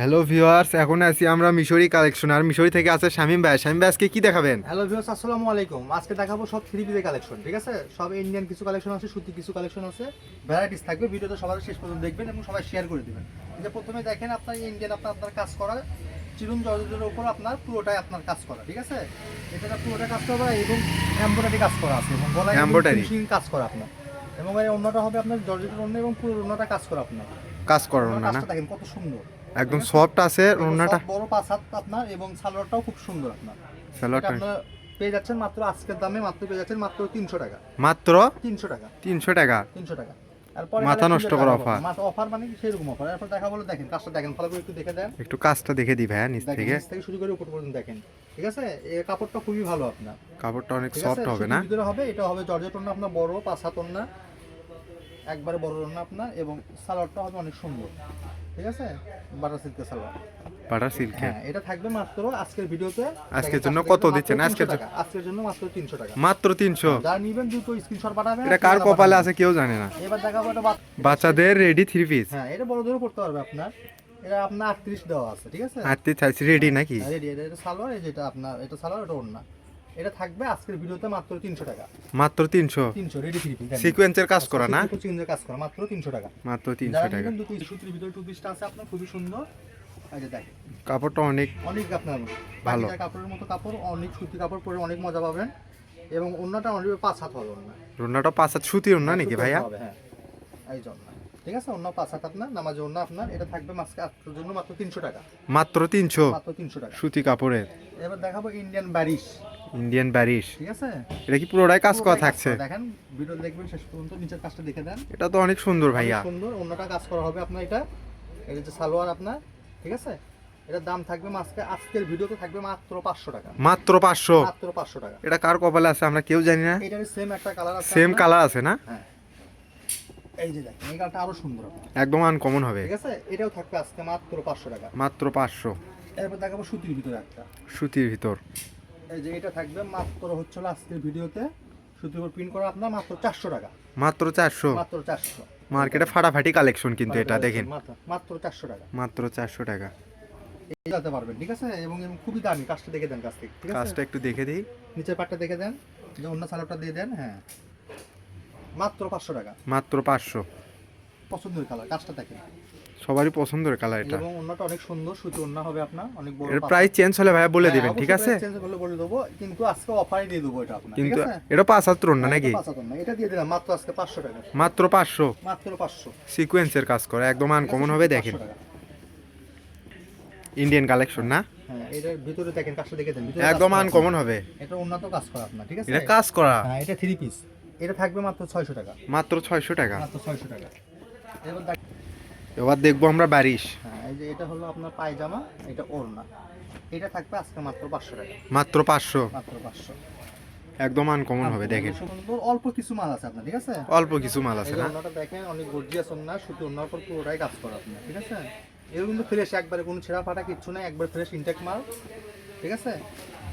Hello viewers এখন আছি আমরা মিশরি কালেকশন আর মিশরি থেকে আছে শামিম ভাই। শামিম ভাই আজকে কি দেখাবেন? হ্যালো ভিউয়ার্স আসসালামু আলাইকুম। আজকে দেখাবো সব থ্রি পিসের কালেকশন ঠিক আছে? সব ইন্ডিয়ান কিছু কালেকশন আছে সুতি কিছু কালেকশন আছে ভ্যারাইটিস থাকবে। ভিডিওটা সবার শেষ পর্যন্ত দেখবেন এবং সবাই শেয়ার করে দিবেন। যে প্রথমে দেখেন আপনার ইন্ডিয়ান আপনার আপনার কাজ করা চিরুন জর্জের উপর আপনার পুরোটাই আপনার কাজ করা ঠিক আছে? এটা পুরোটা কাজ করা এবং এমব্রয়ডারি কাজ করা আছে এবং গলায় কাজ করা আপনার। এবং এই অন্যটা হবে আপনার জর্জেটের অন্য এবং পুরো অন্যটা কাজ করা আপনার। কাজ করার না? না দেখেন কত সুন্দর। একদম সফট আছে রান্নাটা বড় পাঁচ হাত আপনার এবং সালোয়ারটাও খুব সুন্দর আপনার। স্যালাডটা পেয়ে যাচ্ছেন মাত্র আজকের দামে মাত্র পেয়ে যাচ্ছেন মাত্র তিনশো টাকা। মাত্র তিনশো টাকা। তিনশো টাকা। তিনশো টাকা। মাথা নষ্ট করা offer। মাথা অফার মানে কি? সেরকম অফার এরপর দেখা বলে দেখেন কাজটা দেখেন ভালো করে একটু দেখে দেন। একটু কাজটা দেখে দি ভাইয়া নিচ থেকে। নিচ থেকে শুরু করে উপর পর্যন্ত দেখেন। ঠিক আছে? এই কাপড়টা খুবই ভালো আপনার। কাপড়টা অনেক সফট হবে না? ভিতরে হবে এটা হবে জর্জেট ওড়না আপনার বড় পাঁচ হাত ওড়না। একবারে বড় ওড়না আপনার এবং সালোয়ারটা হবে অনেক সুন্দর। ঠিক আছে? বাটার সিল্কের সালোয়ার। বাটার সিল্কের হ্যাঁ এটা থাকবে মাত্র আজকের ভিডিওতে। আজকের জন্য কত দিচ্ছেন? আজকের 300 আজকের জন্য মাত্র তিনশো টাকা। মাত্র তিনশো? যারা নিবেন দুটো স্ক্রিনশট পাঠাবেন এটা কার কপালে আছে কেউ জানে না। এবার দেখাবো এটা বাচ্চাদের রেডি থ্রি পিস হ্যাঁ এটা বড় বড়দেরও করতে পারবে আপনার। এটা আপনার আটত্রিশ দেওয়া আছে ঠিক আছে? আটটি চাইছি রেডি নাকি? হ্যাঁ, রেডি এটা এটা সালোয়ার এটা আপনার এটা সালোয়ার এটা ওড়না। এটা থাকবে আজকের ভিডিওতে মাত্র তিনশো টাকা। মাত্র তিনশো? তিনশো রেডি থ্রি পিস সিকোয়েন্সের কাজ করা না? চিন্তার কাজ করা মাত্র তিনশো টাকা। মাত্র তিনশো যারা টাকা। নেবেন দুটো সুতির ভিতরে টু পিসটা আছে আপনার খুবই সুন্দর। কাপড়টা অনেক অনেক আপনার ভালো। কাপড়ের মতো কাপড় অনেক সুতি কাপড় পরে অনেক মজা পাবেন। এবং অন্যটা অনেক পাঁচ হাত হবে অন্য। রান্নাটা পাঁচ হাত সুতির না নাকি ভাইয়া? হ্যাঁ। এই জন্য ঠিক আছে? অন্য পাঁচ হাত আপনার নামাজে অন্য আপনার। এটা থাকবে মাসকে আপনার জন্য মাত্র তিনশো টাকা। মাত্র তিনশো? মাত্র তিনশো টাকা। সুতি কাপড়ের। এবার দেখাবো ইন্ডিয়ান বারিশ ইন্ডিয়ান ব্যারিশ ঠিক আছে? এটা কি পুরোটাই কাজ করা থাকছে? দেখেন ভিডিও দেখবেন শেষ পর্যন্ত নিচের কাজটা দেখে দেন। এটা তো অনেক সুন্দর ভাইয়া। সুন্দর অন্যটা কাজ করা হবে আপনার এটা। এটা যে সালোয়ার আপনার ঠিক আছে? এটার দাম থাকবে মাসকে আজকের ভিডিওতে থাকবে মাত্র পাঁচশো টাকা। মাত্র পাঁচশো? মাত্র পাঁচশো টাকা। এটা কার কপালে আছে? আমরা কেউ জানি না। এটার সেম একটা কালার আছে সেম কালার আছে না? হ্যাঁ। এই যে দেখেন এই কালারটা আরও সুন্দর। একদম আনকমন হবে। ঠিক আছে? এটাও থাকবে আজকে মাত্র পাঁচশো টাকা। মাত্র পাঁচশো। এরপর দেখাবো সুতির ভিতর একটা। সুতির ভিতর। এই যে এটা থাকবে মাত্র হচ্ছে আজকের ভিডিওতে সুতির উপর প্রিন্ট করা আপনার মাত্র চারশো টাকা। মাত্র চারশো? মাত্র চারশো। মার্কেটে ফাটাফাটি কালেকশন কিন্তু এটা দেখেন। মাত্র চারশো টাকা। মাত্র চারশো টাকা। এই যেতে পারবেন ঠিক আছে? এবং খুবই দামি কাজটা দেখে দেন কাছ থেকে ঠিক আছে? কাজটা একটু দেখে দিই। নিচের পাটটা দেখে দেন যে অন্য সালোয়ারটা দিয়ে দেন হ্যাঁ। মাত্র পাঁচশো টাকা। মাত্র পাঁচশো। পছন্দের কালার কাজটা দেখেন। সবারই পছন্দের কালার এটা। এবং অন্যটা অনেক সুন্দর সুতি অন্য হবে আপনার অনেক বড় এর প্রাইস চেঞ্জ হলে ভাইয়া বলে হ্যাঁ, দিবেন ঠিক আছে? চেঞ্জ করলে বলে দেবো কিন্তু আজকে অফারে দিয়ে দেবো এটা আপনার কিন্তু এটা পাঁচ হাত না হ্যাঁ, নাকি? এটা পাঁচশো এটা দিয়ে দিলাম মাত্র আজকে পাঁচশো টাকা। মাত্র পাঁচশো? মাত্র পাঁচশো। সিকোয়েন্সের কাজ করে একদম আনকমন হবে দেখেন। ইন্ডিয়ান কালেকশন না? এটার ভিতরে দেখেন কাজটা দেখে দেন একদম কাজ করা আনকমন হবে। এটা উন্নত কাজ করা আপনার ঠিক আছে? এটা কাজ করা। হ্যাঁ এটা থ্রি পিস এটা থাকবে মাত্র ছয়শো টাকা। মাত্র ছয়শো টাকা। মাত্র টাকা। এবার দেখব আমরা বারিশ হ্যাঁ এই যে এটা হলো আপনার পায়জামা এটা ওড়না। এটা থাকবে আজকে মাত্র পাঁচশো টাকা। মাত্র পাঁচশো? মাত্র পাঁচশো। একদম আনকমন হবে দেখেন। অল্প কিছু মাল আছে আপনার ঠিক আছে? অল্প কিছু মাল আছে না? ওড়নাটা দেখেন অনেক গর্জিয়াস ওড়না শুধু ওড়নার উপর পুরোটাই কাজ করা আপনার ঠিক আছে? এগুলো কিন্তু ফ্রেশ একবারে কোনো ছেঁড়া ফাটা কিচ্ছু নেই একবার ফ্রেশ ইনটেক মাল ঠিক আছে?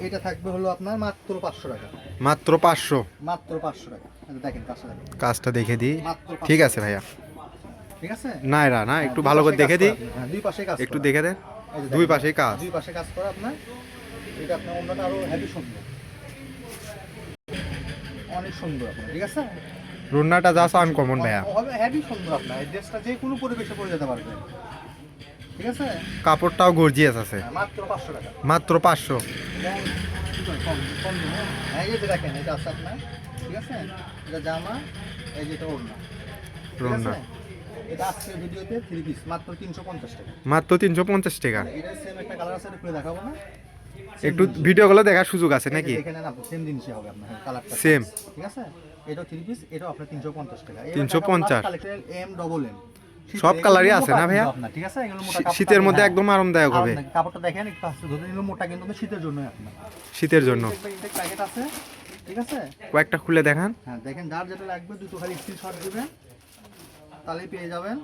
এটা থাকবে হলো আপনার মাত্র পাঁচশো টাকা। মাত্র পাঁচশো। মাত্র পাঁচশো টাকা। দেখেন কাজটা দেখে দিই। ঠিক আছে ভাইয়া। ঠিক আছে? না এরা না একটু হ্যাঁ, ভালো করে দেখে দিই। হ্যাঁ, দুই পাশে কাজ একটু দেখে দেন। দুই পাশেই কাজ। দুই পাশে কাজ করা আপনার। এটা আপনার অন্যটা আরও হেভি সুন্দর। অনেক সুন্দর আপনার ঠিক আছে? রুন্নাটা জাস্ট আনকমন ভাইয়া। হবে হেভি সুন্দর আপনার। এই ড্রেসটা যে কোনো পরিবেশে পরে যেতে পারবে। ঠিক আছে? কাপড়টাও গর্জিয়াস আছে। হ্যাঁ, মাত্র পাঁচশো টাকা। মাত্র পাঁচশো। এবং কি করে, কম কম হ্যাঁ? এই যে দেখেন এটা আছে আপনার। ঠিক আছে? এটা জামা এই যে এটা ওড়না। আছে? এটা আজকের ভিডিওতে থ্রি পিস মাত্র তিনশো পঞ্চাশ টাকা। মাত্র তিনশো পঞ্চাশ টাকা। এটা সেম একটা কালার আছে এটা খুলে দেখাবো না। একটু ভিডিওগুলো দেখার সুযোগ আছে নাকি? এখানে না সেম জিনিসই হবে আপনার কালারটা Same. ঠিক আছে? এটা থ্রি পিস এটা আপনার তিনশো পঞ্চাশ টাকা। 350 এম ডবল এম সব colour-ই আছে না ভাইয়া? ঠিক আছে? এগুলো মোটা শীতের মধ্যে হ্যাঁ। একদম আরামদায়ক হবে। কাপড়টা দেখেন একটু আস্তে ধরে নিল মোটা কিন্তু শীতের জন্য আপনার। শীতের জন্য। প্যাকেট আছে ঠিক আছে? কয়েকটা খুলে দেখান। হ্যাঁ দেখেন যার যেটা লাগবে দুটো খালি স্ক্রিনশট দিবেন। তাহলেই পেয়ে যাবেন।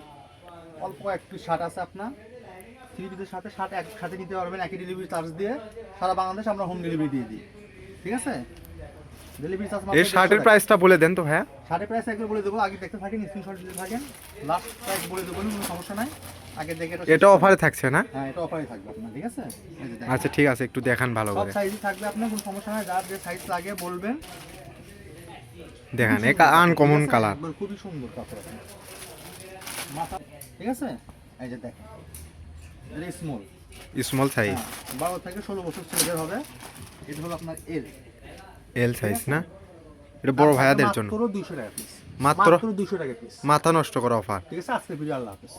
অল্প একটু শার্ট আছে আপনার। থ্রি পিসের সাথে শার্ট একসাথে নিতে পারবেন একই ডেলিভারি চার্জ দিয়ে। সারা বাংলাদেশ আমরা হোম ডেলিভারি দিয়ে দিই। ঠিক আছে? ডেলিভারি চার্জ এই শার্টের প্রাইসটা বলে দেন তো ভাইয়া। শার্টের প্রাইস একবার বলে দেবো আগে দেখতে থাকেন স্ক্রিনশট দিতে থাকেন। লাস্ট প্রাইস বলে দেবো কোনো সমস্যা নাই। আগে দেখে এটা অফারে থাকছে না? হ্যাঁ এটা অফারে থাকবে আপনার ঠিক আছে। আচ্ছা ঠিক আছে একটু দেখান ভালো সব করে। সাইজই থাকবে আপনার কোনো সমস্যা নাই যার যে সাইজ লাগে বলবেন। দেখান খুবই এক সুন্দর, আনকমন কালার খুবই সুন্দর কাপড় মাথা ঠিক আছে? এই যে দেখেন। এটা স্মল স্মল সাইজ বারো থেকে ষোলো বছর ছেলেদের হবে। এটা হলো আপনার এল এল সাইজ না? এটা বড় ভাইয়াদের জন্য। মাত্র দুইশো টাকা পিস মাত্র? দুইশো টাকা পিস মাথা নষ্ট করা অফার ঠিক আছে? আজকে ভিডিও আল্লাহ হাফেজ।